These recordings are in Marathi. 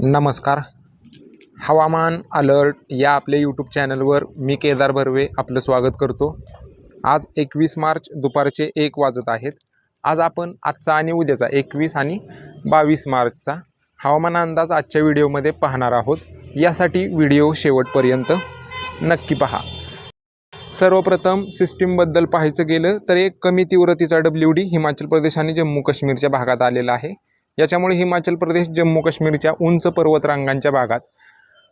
नमस्कार. हवामान अलर्ट या आपल्या यूट्यूब चॅनलवर मी केदार भरवे आपलं स्वागत करतो. आज एकवीस मार्च दुपारचे एक वाजत आहेत. आज आपण आजचा आणि उद्याचा एकवीस आणि बावीस मार्चचा हवामान अंदाज आजच्या व्हिडिओमध्ये पाहणार आहोत. यासाठी व्हिडिओ शेवटपर्यंत नक्की पहा. सर्वप्रथम सिस्टीमबद्दल पाहायचं गेलं तर एक कमी तीव्रतेचा डब्ल्यू डी हिमाचल प्रदेश आणि जम्मू काश्मीरच्या भागात आलेला आहे. याच्यामुळे हिमाचल प्रदेश जम्मू काश्मीरच्या उंच पर्वतरांगांच्या भागात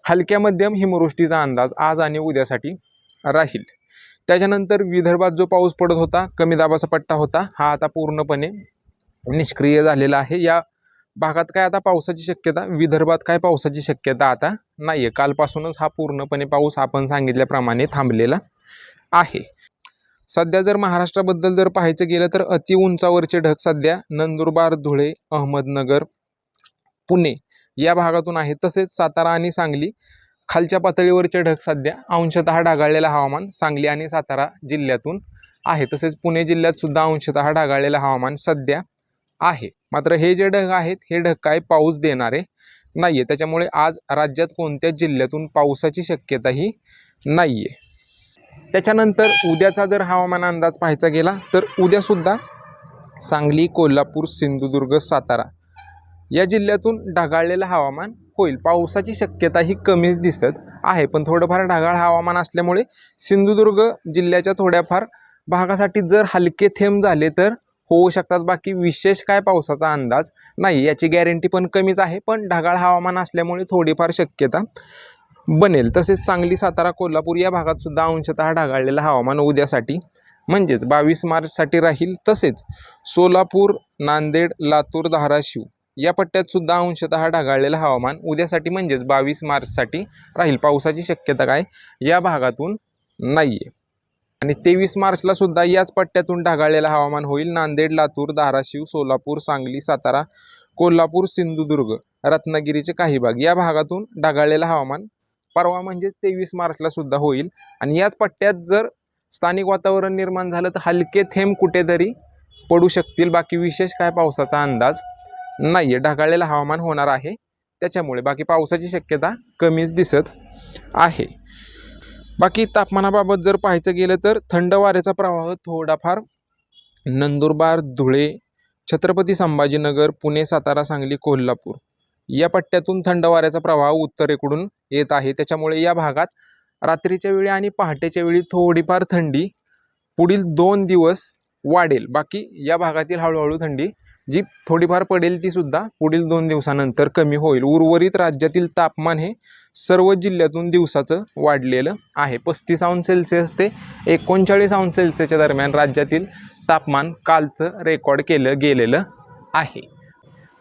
हलक्या मध्यम हिमवृष्टीचा अंदाज आज आणि उद्यासाठी राहील. त्याच्यानंतर विदर्भात जो पाऊस पडत होता कमी दाबाचा पट्टा होता हा आता पूर्णपणे निष्क्रिय झालेला आहे. या भागात काय आता पावसाची शक्यता? विदर्भात काय पावसाची शक्यता आता नाही आहे कालपासूनच हा पूर्णपणे पाऊस आपण सांगितल्याप्रमाणे थांबलेला आहे. सध्या जर महाराष्ट्राबद्दल जर पाहायचं गेलं तर अति उंचावरचे ढग सध्या नंदुरबार धुळे अहमदनगर पुणे या भागातून आहे तसेच सातारा आणि सांगली खालच्या पातळीवरचे ढग सध्या अंशतः ढगाळलेलं हवामान सांगली आणि सातारा जिल्ह्यातून आहे. तसेच पुणे जिल्ह्यात सुद्धा अंशतः ढगाळलेलं हवामान सध्या आहे. मात्र हे जे ढग आहेत हे ढग काय पाऊस देणारे नाही आहे त्याच्यामुळे आज राज्यात कोणत्याच जिल्ह्यातून पावसाची शक्यताही नाही आहे त्याच्यानंतर उद्याचा जर हवामान अंदाज पाहायचा गेला तर उद्यासुद्धा सांगली कोल्हापूर सिंधुदुर्ग सातारा या जिल्ह्यातून ढगाळलेलं हवामान होईल. पावसाची शक्यता ही कमीच दिसत आहे पण थोडंफार ढगाळ हवामान असल्यामुळे सिंधुदुर्ग जिल्ह्याच्या थोड्याफार भागासाठी जर हलके थेंब झाले तर होऊ शकतात. बाकी विशेष काय पावसाचा अंदाज नाही याची गॅरंटी पण कमीच आहे पण ढगाळ हवामान असल्यामुळे थोडीफार शक्यता बनेल. तसेच सांगली सातारा कोल्हापूर या भागात सुद्धा अंशतः ढगाळलेलं हवामान उद्यासाठी म्हणजेच बावीस मार्चसाठी राहील. तसेच सोलापूर नांदेड लातूर धाराशिव या पट्ट्यात सुद्धा अंशतः ढगाळलेलं हवामान उद्यासाठी म्हणजेच बावीस मार्चसाठी राहील. पावसाची शक्यता काय? या भागातून नाही आहे आणि तेवीस मार्चला सुद्धा याच पट्ट्यातून ढगाळलेलं हवामान होईल. नांदेड लातूर धाराशिव सोलापूर सांगली सातारा कोल्हापूर सिंधुदुर्ग रत्नागिरीचे काही भाग या भागातून ढगाळलेलं हवामान परवा म्हणजे तेवीस मार्चला सुद्धा होईल. आणि याच पट्ट्यात जर स्थानिक वातावरण निर्माण झालं तर हलके थेंब कुठेतरी पडू शकतील. बाकी विशेष काय पावसाचा अंदाज नाही आहे ढगाळलेलं हवामान होणार आहे. त्याच्यामुळे बाकी पावसाची शक्यता कमीच दिसत आहे. बाकी तापमानाबाबत जर पाहायचं गेलं तर थंड वाऱ्याचा प्रवाह थोडाफार नंदुरबार धुळे छत्रपती संभाजीनगर पुणे सातारा सांगली कोल्हापूर या पट्ट्यातून थंड वाऱ्याचा प्रवाह उत्तरेकडून येत आहे. त्याच्यामुळे या भागात रात्रीच्या वेळी आणि पहाटेच्या वेळी थोडीफार थंडी पुढील दोन दिवस वाढेल. बाकी या भागातील हळूहळू थंडी जी थोडीफार पडेल ती सुद्धा पुढील दोन दिवसानंतर कमी होईल. उर्वरित राज्यातील तापमान हे सर्व जिल्ह्यातून दिवसाचं वाढलेलं आहे. पस्तीस अंश सेल्सिअस ते एकोणचाळीस अंश सेल्सिअसच्या दरम्यान राज्यातील तापमान कालचं रेकॉर्ड केलं गेलेलं आहे.